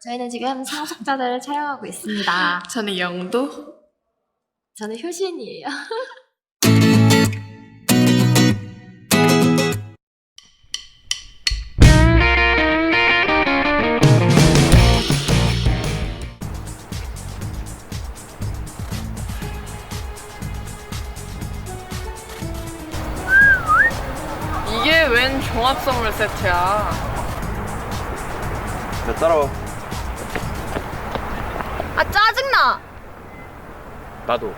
저희는 지금 상속자들을 촬영하고 있습니다. 저는 영도. 저는 효신이에요. 이게 웬 종합 선물 세트야? 야 따라와 아 짜증나! 나도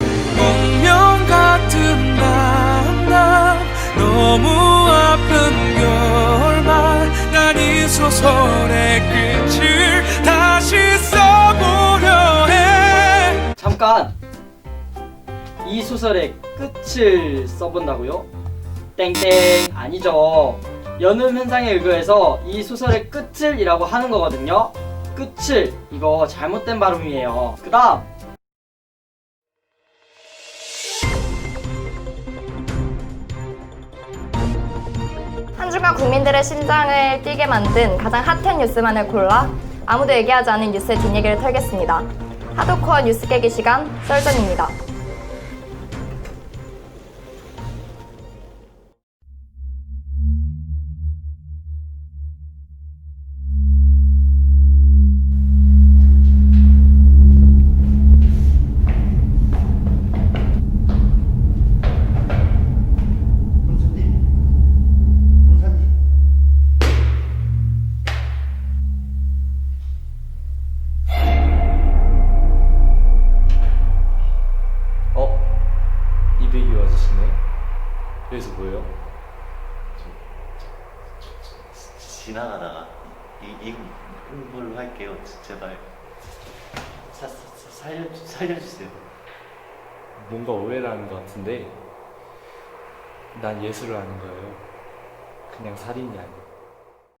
운명 같은 만남 너무 아픈 결말 난 이 소설의 끝을 다시 써보려 해 잠깐! 이 소설의 끝을 써본다고요? 땡땡 아니죠. 연음 현상에 의거해서 이 소설의 끝을이라고 하는 거거든요. 끝을 이거 잘못된 발음이에요. 그 다음 한 주간 국민들의 심장을 뛰게 만든 가장 핫한 뉴스만을 골라 아무도 얘기하지 않은 뉴스의 뒷얘기를 털겠습니다. 하드코어 뉴스 깨기 시간 썰전입니다. 여기서 뭐예요? 지나가다가 이, 이걸로 할게요. 제발 사, 사, 살려, 살려주세요. 뭔가 오해를 하는 것 같은데 난 예술을 하는 거예요 그냥 살인이 아니에요